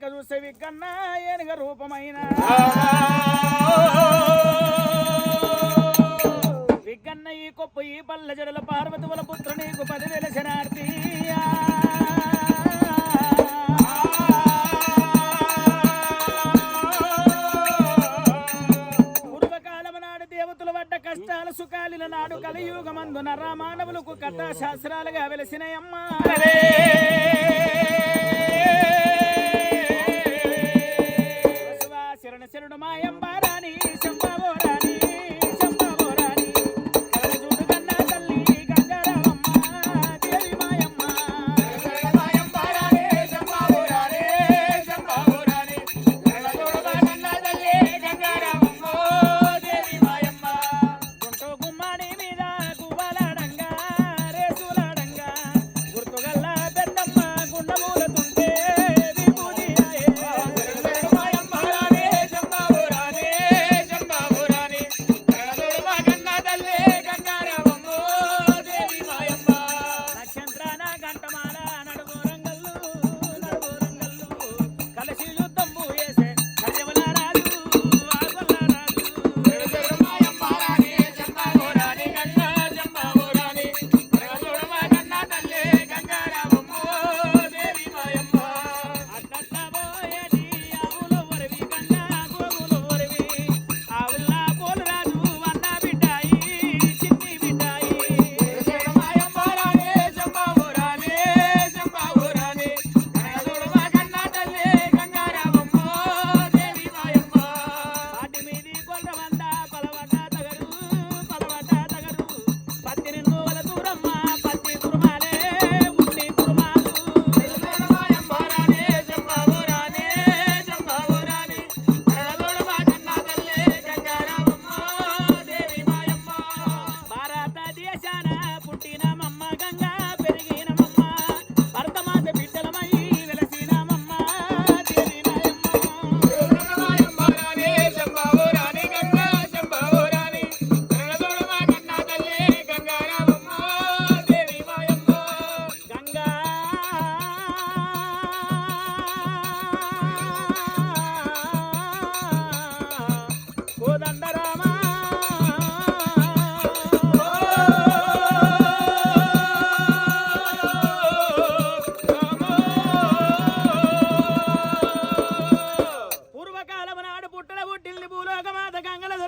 రూసము చూసేవి కన్నా ఏనుగ రూపమైన. విగ్గన్న ఈ కొప్పు ఈ పల్ల జడల పార్వతుల పుత్ర నీకు పదివేల శనార్థి నాడు కష్టాల సుఖాలిన నాడు కలియుగమందున రామానవులకు కథా శాస్త్రాలుగా వెలసినయమ్మా. శరణ శరణు మాయంబారాణి శంభావో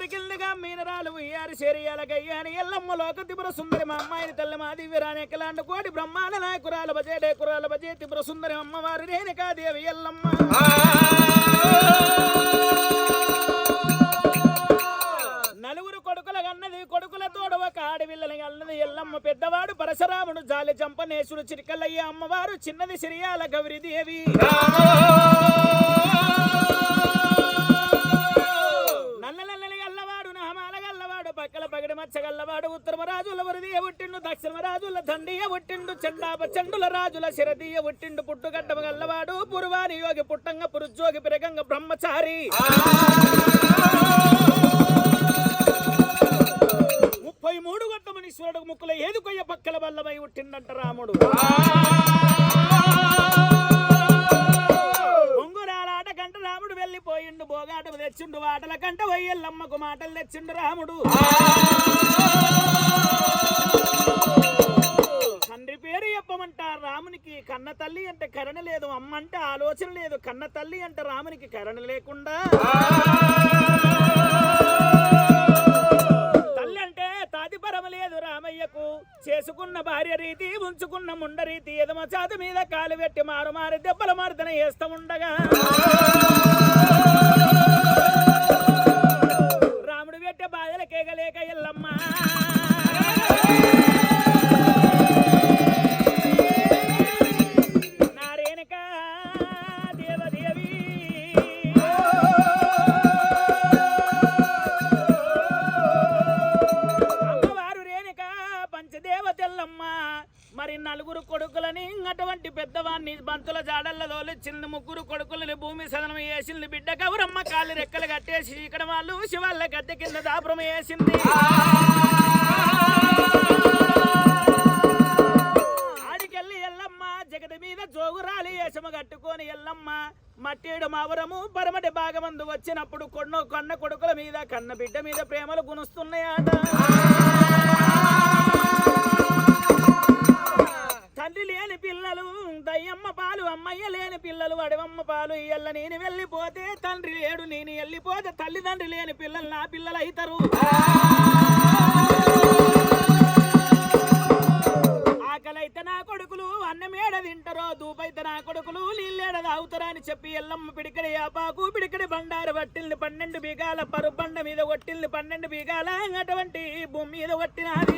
గంగల మీనరాలు ఉయ్యారు శరీరాల గయ్యాని ఎల్లమ్మ లోక త్రిపుర సుందరి మా అమ్మాయిని తల్లి మా దివ్యరాని ఎక్కలాంటి కోటి బ్రహ్మాండ నాయకురాలు బజేడే కురాలు బజే తిబుర సుందరి అమ్మవారి రేణుకాదేవి ఎల్లమ్మ. నలుగురు కొడుకుల కన్నది కొడుకుల తోడు ఒక ఆడవిల్లని అన్నది ఎల్లమ్మ పెద్దవాడు పరశురాముడు జాలి చంపనేశుడు చిరికల్లయ్య అమ్మవారు చిన్నది సిరియాల గౌరీదేవి పక్కల పగడి మచ్చ గల్లవాడు ఉత్తరమ రాజుల వరదీయ ఒట్టిండు దక్షిణ రాజుల దండియ ఒట్టిండు చండాప చండుల రాజుల శరదీయ ఒట్టిండు పుట్టుగడ్డమ గల్లవాడు పురువారి యోగి పుట్టంగ పురుజోగి పిరగంగ బ్రహ్మచారి. పట్టుకొని ఎల్లమ్మ మట్టేడు మావరము పరమటి భాగమందు వచ్చినప్పుడు కొన్న కన్న కొడుకుల మీద కన్న బిడ్డ మీద ప్రేమలు గునుస్తున్నాయట. తండ్రి లేని పిల్లలు దయ్యమ్మ పాలు అమ్మయ్య లేని పిల్లలు అడవమ్మ పాలు ఇయ్యల్ల నేను వెళ్ళిపోతే తండ్రి లేడు నేను వెళ్ళిపోతే తల్లిదండ్రి లేని పిల్లలు నా పిల్లలు అవుతారు ఆకలైతే నా అన్నం ఏడ తింటారో దూపైతే నా కొడుకులు నీళ్ళేడ తాగుతారా అని చెప్పి ఎల్లమ్మ పిడికడి ఆపాకు పిడికడి బండారు వట్టిల్ని పన్నెండు బీగాల పరుబండ మీద కొట్టిల్ని పన్నెండు బీగాల అటువంటి భూమి మీద కొట్టినది.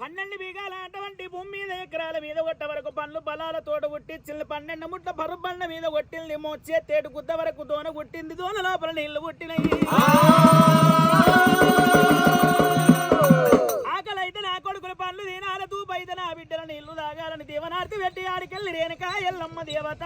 పన్నెండు బీగాల అటువంటి భూమి మీద ఎకరాల మీద కొట్ట వరకు పండ్లు బలాల తోట కొట్టించింది పన్నెండు ముట్ల పరుబండ మీద కొట్టింది మోచే తేడు గుద్ద వరకు దోన కొట్టింది దోన లోపల నీళ్ళు కొట్టినాయి తాగాలని దేవనార్తి పెట్టి ఆడికెళ్ళి రేణుక ఎల్లమ్మ దేవత.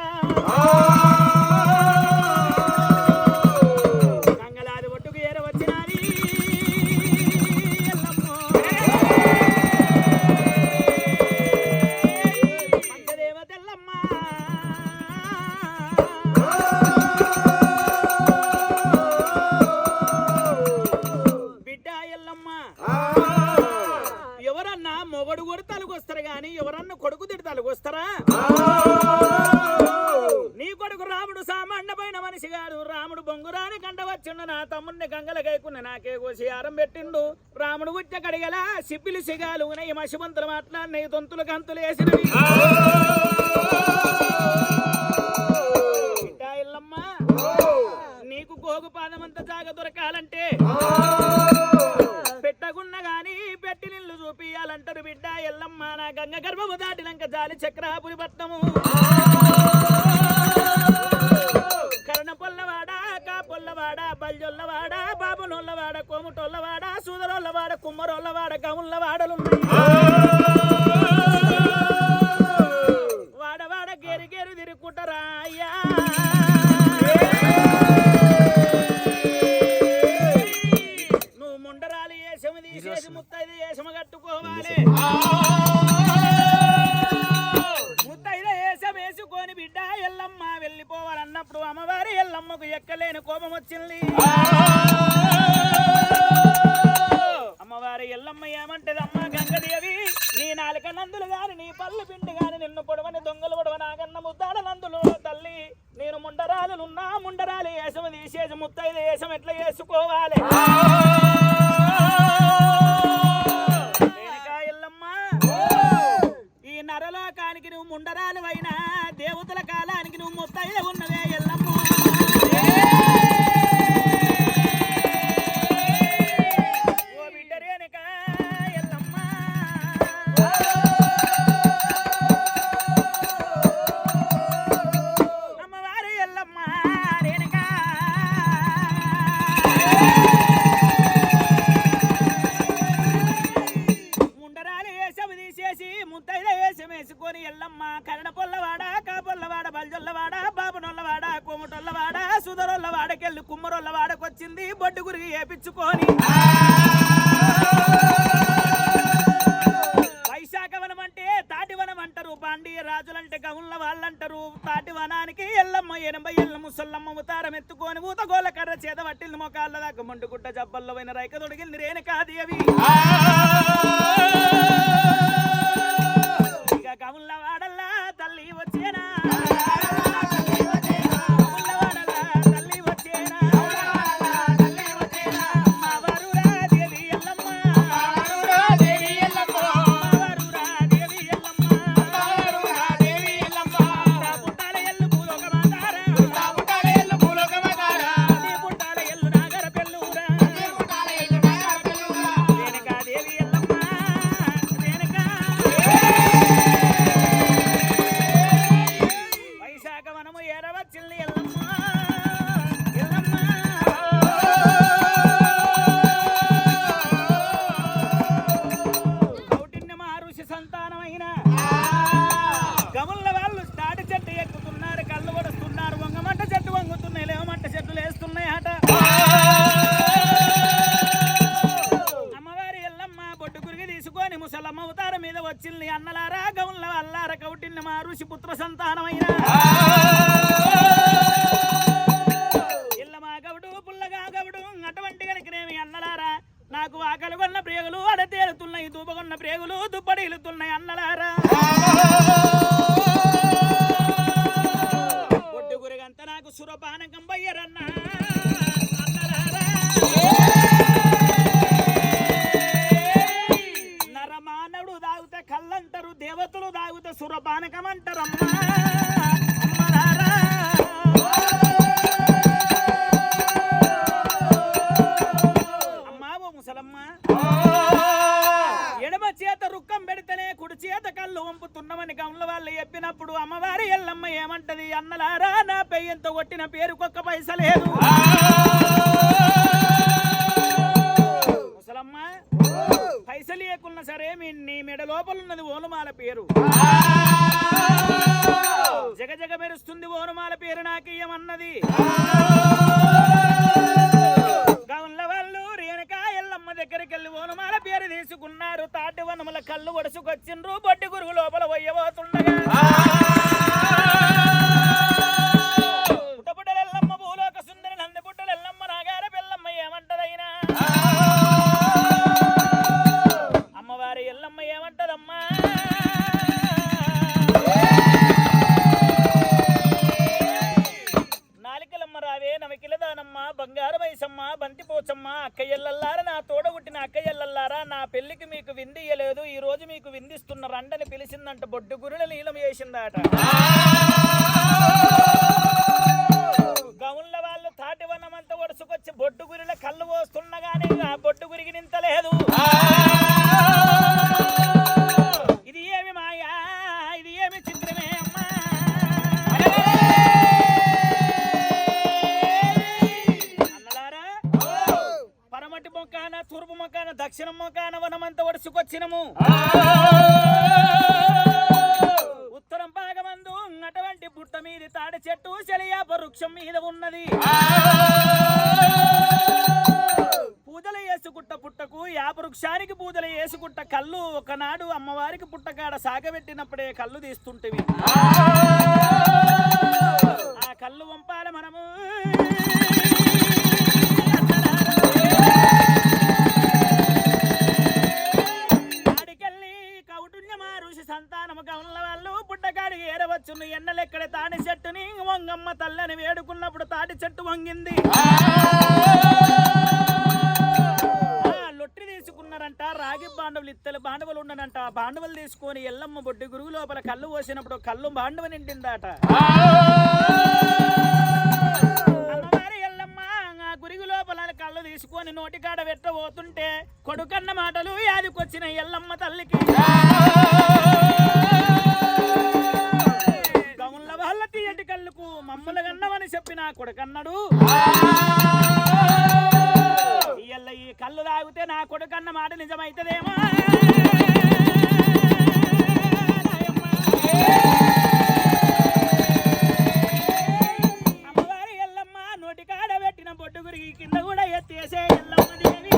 మొగడు కూడా తలకొస్తారు గాని ఎవరన్నా కొడుకు తిడి తలకొస్తారా నీ కొడుకు రాముడు సామాన్యమైన మనిషి గారు రాముడు బొంగురాని కంట వచ్చిండు. నా తమ్ముడిని గంగల కైకున్న నాకే కోసి ఆరం పెట్టిండు. రాముడు గుట్ట కడిగల సిబ్బిలి సిగాలు ఈ మసిమంతులు మాట్లాడినయి. తొంతులు గంతులు వేసినవి. నీకు గోగు పాదమంత జాగ దొరకాలంటే. పెట్టకున్న గాని పెట్టి నిల్లు చూపియాలంటారు బిడ్డ ఎల్లమ్మ. నా గంగ గర్భము దాటినంక జాలి చక్రాపురి పట్నము కరణ పొల్లవాడ కా పొల్లవాడ బల్జొల్లవాడ బాబునొల్లవాడ కోముటొల్లవాడ సూదరొల్లవాడ కుమ్మరొల్లవాడ గముల్లవాడలున్నాయి దేశం వేసం ఎట్లా చేసుకోవాలి? వాడకెళ్ళి కుమ్మరోల్ల వాడకొచ్చింది బొడ్డు గురికి వేపించుకొని వైశాఖ వనం అంటే తాటి వనం అంటారు పాండీయ రాజులంటే గవుల వాళ్ళంటారు. తాటి వనానికి ఎల్లమ్మ ఎనభై ఎల్ల ముసల్లమ్మ ఉతారం ఎత్తుకొని ఊతగోల కర్ర చేత పట్టింది మొకాళ్ళ దాకా మండుగుడ్డ జబ్బల్లో పోయిన రైక తొడిగింది రేణుకాదేవి మా పుత్ర సంతానమైన. ఇల్లమా గవుడు పుల్లగా గవుడు అటువంటి కనుకనేమి అన్నలారా. నాకు ఆకలి కొన్న ప్రేగులు అడతేరుతున్నాయి దూపగొన్న ప్రేగులు దుప్పడిలుతున్నాయి అన్నలారా. కళ్ళు వంపుతున్నామని గమల వాళ్ళు చెప్పినప్పుడు అమ్మవారి ఎల్లమ్మ ఏమంటది? అన్నలారా నా పెయ్యంతో కొట్టిన పేరుకొక్క పైస లేదు. ముసలమ్మ పైసలు లేకున్నా సరే మీ నీ మెడ లోపల ఉన్నది ఓనుమాల పేరు. జగ జగ మెరుస్తుంది ఓనుమాల పేరు నాకు ఏమన్నది వాళ్ళు దగ్గరికి వెళ్ళి ఓనమాల పేరు తీసుకున్నారు. తాటి వనముల కళ్ళు ఒడుసుకొచ్చిండ్రు. బొడ్డి గురువు లోపల పోయబోతుండగా. పుట్టపుట్టల ఎల్లమ్మ భూలోక సుందరి నంది పుట్టల ఎల్లమ్మ నాగార పెళ్ళమ్మ ఏమంటదైనా? అమ్మవారి ఎల్లమ్మ ఏమంటదమ్మా? మొక్కాన కానవనమంత వరుసకొచ్చినము ఒడుసుకొచ్చినము. ఉత్తరం భాగమందు అటువంటి పుట్ట మీది తాడి చెట్టు శలియాప వృక్షం మీద ఉన్నది. పూజలు వేసుకుంట పుట్టకు యాప వృక్షానికి పూజలు వేసుకుంట కళ్ళు ఒకనాడు అమ్మవారికి పుట్టకాడ సాగబెట్టినప్పుడే కళ్ళు తీస్తుంటేవి. ఆ కళ్ళు వంపాల మనము. పుట్టకాడికి ఏరవచ్చును ఎన్నలెక్కడ తాటి చెట్టుని. వంగమ్మ తల్లని వేడుకున్నప్పుడు తాటి చెట్టు వంగింది. లొట్టి తీసుకున్నారంట రాగి బాండవులు ఇత్తలు బాండవులు ఉండనంట ఆ బాండవులు తీసుకొని ఎల్లమ్మ బొడ్డి గురువు లోపల కళ్ళు పోసినప్పుడు కళ్ళు బాండవ నిండిందట. గురిగు లోపల కళ్ళు తీసుకొని నోటికాడ పెట్టబోతుంటే కొడుకన్న మాటలు యాదికొచ్చిన ఎల్లమ్మ తల్లికి. పాముల వాళ్ళ తీయటి కళ్ళకు? మమ్మల గన్నమని చెప్పిన కొడుకన్నాడు. ఇయ్యల్ల ఈ కళ్ళు తాగితే నా కొడుకన్న మాట నిజమైతదేమో. అమ్మవారి ఎల్లమ్మ నోటికాడ పెట్టిన బొట్టు గురికి కింద కూడా ఎత్తేసే ఎల్లమ్మ దేవి.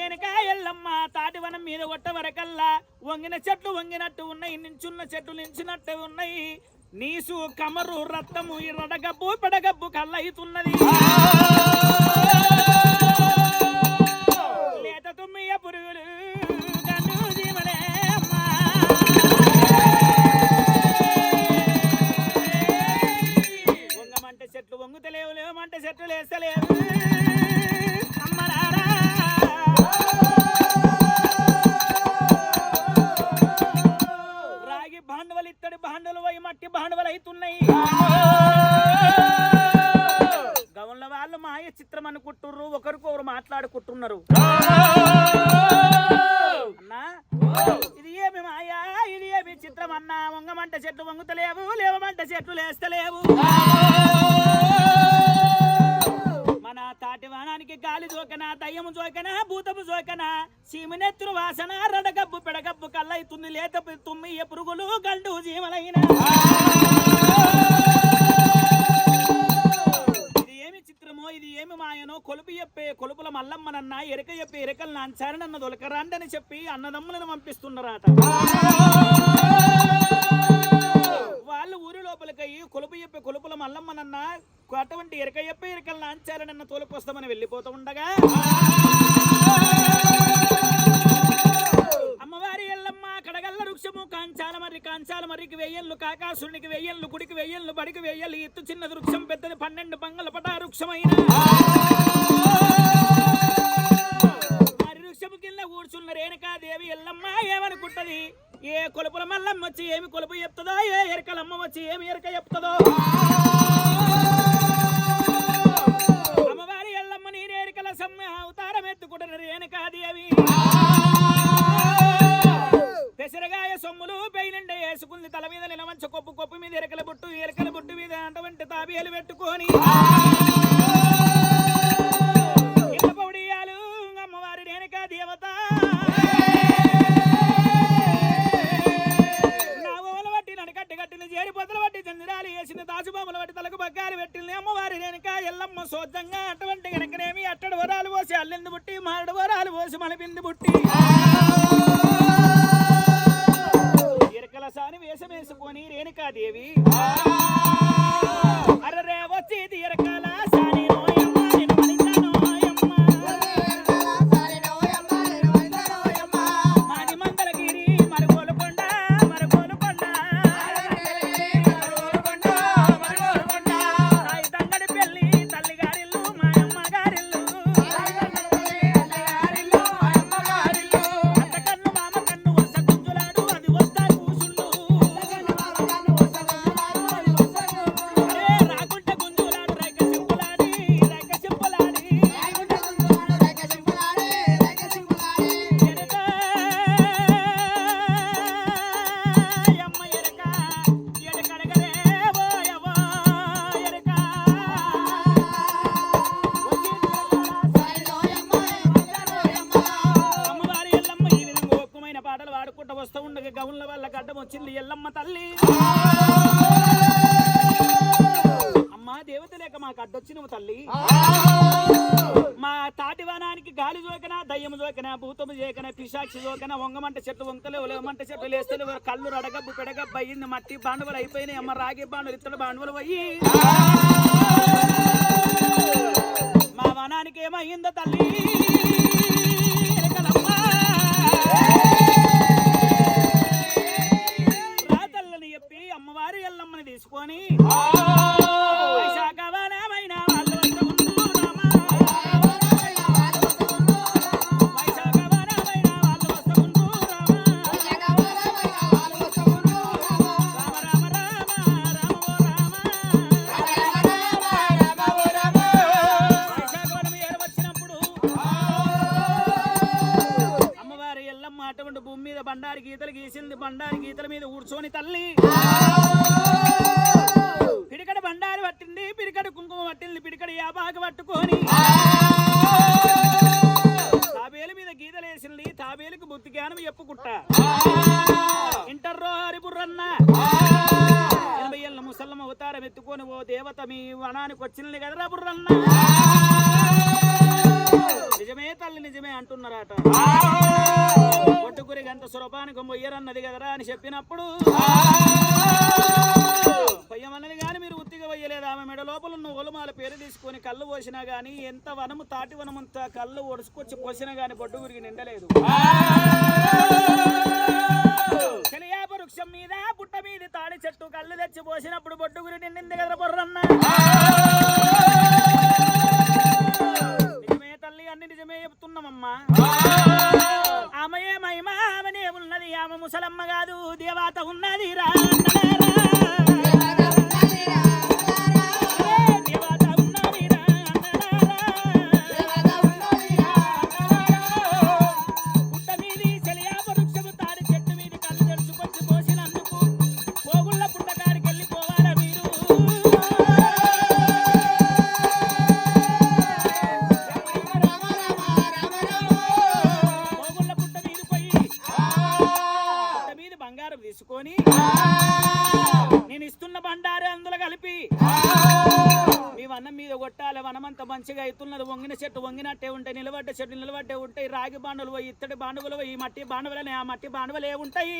పట్టింది ఎల్లమ్మ తాటివనం మీద కొట్ట వరకల్లా వంగిన చెట్లు వంగినట్టు ఉన్నాయి నించున్న చెట్లు నించినట్టు ఉన్నాయి. నీసు కమరు రక్తము ఈ రడగబ్బు పెడగబ్బు కళ్ళయితున్నది లేత తుమ్మియ పురుగులు వంగమంటే చెట్లు వంగుతలేవు లేవమంటే చెట్లు లేస్తలేవు. కుండలు మట్టి బాండవలైతున్నాయి గౌన్ల వాళ్ళు మాయ చిత్రం అనుకుంటుర్రు ఒకరికొకరు మాట్లాడుకుంటున్నారు. ఇది ఏమి మాయా? ఇది ఏమి చిత్రం అన్నా? వంగమంట చెట్లు వంగుతలేవు లేవమంట చెట్లు లేస్తలేవు. మన తాటి వానానికి గాలి జోకన దయ్యము జోకన భూతము జోకన సీమినెత్తురు వాసన రడగబ్బు పెడగబ్బు కల్లైతుంది లేత తుమ్మి ఏ పురుగులు గండు జీవలైన. ఇది ఏమి చిత్రమో ఇది ఏమి మాయనో కొలుపు చెప్పే కొలుపుల మల్లమ్మనన్న ఎరక చెప్పే ఎరకలు నాంచారనన్న దొలకరాండని చెప్పి అన్నదమ్ములను పంపిస్తున్నారట వాళ్ళు ఊరి లోపలికయ్యి కొలుపు చెప్పి కొలుపుల మల్లమ్మనన్న అటువంటి ఎరక చెప్పే ఎరకలు నాంచారనన్న తోలుకొస్తామని వెళ్ళిపోతూ ఉండగా అమ్మవారి ఎల్లమ్మ కడగల్ల వృక్షము కాంచాల మర్రి కాంచాల మర్రికి వెయ్యళ్ళు కాకాసురునికి వెయ్యళ్ళు గుడికి వెయ్యళ్ళు బడికి వెయ్యలు ఎత్తు చిన్నది వృక్షం పెద్దది పన్నెండు పంగల పటా వృక్షమైన వృక్షము కింద కూర్చున్న రేణుకాదేవి ఎల్లమ్మ ఏమనుకుంటది? ఏ కొలుపుల మల్లమ్మ వచ్చి ఏమి కొలుపు చెప్తుందో ఏ ఎరకలమ్మ వచ్చి ఏమి ఎరక చెప్తుందో? అమ్మవారి ఎల్లమ్మ నీరేరికల ఎరకల సమ్మె అవతారం ఎత్తుకుంటున్న రేణుకాదేవి. పెసరగాయ సొమ్ములు పెయినండ వేసుకుంది తల మీద నిలవంచ కొప్పు కొప్పు మీద ఎరకల బొట్టు ఎరకల బొట్టు మీద అటువంటి తాబేలు పెట్టుకొని. అమ్మవారి రేణుక ఎల్లమ్మ సోద్దంగా అటువంటి వెనకనేమి అట్టడి వరాలు పోసి అల్లింది బుట్టి మారడు వరాలు పోసి మలబింది బుట్టి ఇరకల సాని వేషం వేసుకొని రేణుకాదేవి. వచ్చింది ఎల్లమ్మ తల్లి. అమ్మా దేవత లేక మాకు అడ్డొచ్చినవు తల్లి. మా తాటి వనానికి గాలి జోకన దయ్యం జోకన భూతము జోకన పిశాక్షి జోకన వంగమంట చెట్టు వంకలేవు లేవమంట చెట్టు లేస్తే కళ్ళు రడగబ్బు పెడగబ్బు అయ్యింది మట్టి బాండవలు అయిపోయినాయి అమ్మ రాగి బాండవలు ఇత్తడి బాండవలు అయ్యి. మా వనానికి ఏమయ్యిందో తల్లి. రామ ఎల్లమ్మని తీసుకొని అమ్మవారి ఎల్లమ్మ అటువంటి భూమి మీద బండారి గీతలు గీసింది బండారి గీతల మీద కూర్చొని తల్లి. గంట సురపానికి మొయ్యరన్నది కదరా అని చెప్పినప్పుడు పొయ్యమన్నది కానీ మీరు ఉత్తిగా వయ్యలేదు ఆమె మెడ లోపల ఉన్న ఒలుమాల పేరు తీసుకొని కళ్ళు పోసినా గాని ఎంత వనము తాటి వనమంత కళ్ళు ఒడుచుకొచ్చి పోసినా గాని బొడ్డు గురికి నిండలేదు. వృక్షం మీద పుట్ట మీద తాడి చెట్టు కళ్ళు తెచ్చి పోసినప్పుడు బొడ్డు గురి నిండింది కదా బొర్రన్న. తల్లి అన్ని నిజమే చెప్తున్నామమ్మా. ఆమెయే మహిమ ఆమెనే ఉన్నది ఆమె ముసలమ్మ కాదు దేవాత ఉన్నది రా మంచిగా అవుతున్నది వంగిన చెట్టు వంగినట్టే ఉంటాయి నిలబడ్డ చెట్టు నిలబడ్డే ఉంటాయి. రాగి బాండవులు ఇత్తడి బాండవులు ఈ మట్టి బాండవులనే ఆ మట్టి బాండవులే ఉంటాయి.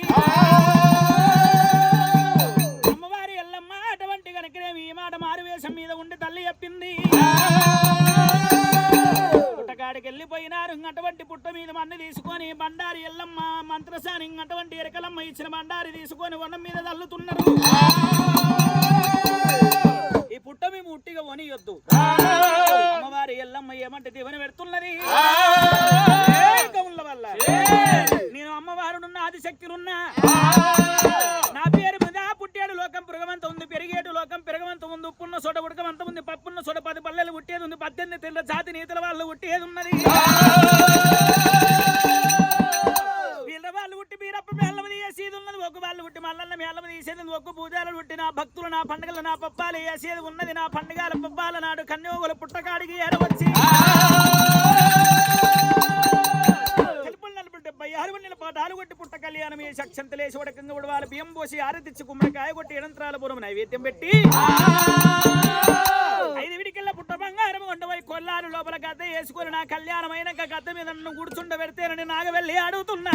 అమ్మవారి ఎల్లమ్మ అటువంటి కనుకనేమి ఈ మాట మారువేషం మీద ఉండి తల్లి చెప్పింది. పుట్టకాడికి వెళ్ళిపోయినారు అటువంటి పుట్ట మీద మన్ని తీసుకొని బండారి ఎల్లమ్మ మంత్రసాని అటువంటి ఎరకలమ్మ ఇచ్చిన బండారి తీసుకొని వనం మీద తల్లుతున్నారు. ఈ పుట్ట మేము ఉట్టిగా వనియొద్దు అమ్మవారి ఎల్లమ్మ ఏమంటే దివని పెడుతున్నది. వల్ల. నేను అమ్మవారునున్న ఆదిశక్తులున్నా. నా పేరు మీద పుట్టాడు లోకం పురగమంత ఉంది పెరిగేటు లోకం పెరగమంత ఉంది ఉప్పున్న చోట ఉడకమంత ఉంది పప్పున్న చోట పది పల్లెలు పుట్టేది ఉంది పద్దెనిమిది తెల్ల జాతి నీతుల వాళ్ళు పుట్టేది ఉన్నది. పుట్టి బీరప్ప మేళ్ళమ తీసేది ఉన్నది. ఒక వాళ్ళు పుట్టి మల్లన్న మేళ్ళమ తీసేది ఒక్క పూజాలు పుట్టి నా భక్తులు నా పండుగలు నా పప్పాలు వేసేది ఉన్నది. నా పండుగల పప్పాల నాడు కన్యోగుల పుట్టకాడికి ఏడవచ్చి. తెలుపులు కొట్టి పుట్ట కళ్యాణం వేసి అక్షంతలేసి ఉడకంగా ఉడవాలి బియ్యం పోసి ఆరతిచ్చి గుమ్మడికాయ కొట్టి ఎడంత్రాల పూర్వం నైవేద్యం పెట్టి. ఐదు విడికెళ్ళ పుట్ట బంగారం ఉండబోయి కొల్లారు లోపల గద్ద వేసుకొని నా కళ్యాణం అయినాక గద్ద మీద నన్ను కూర్చుండ పెడితేనని నాగ వెళ్ళి అడుగుతున్నా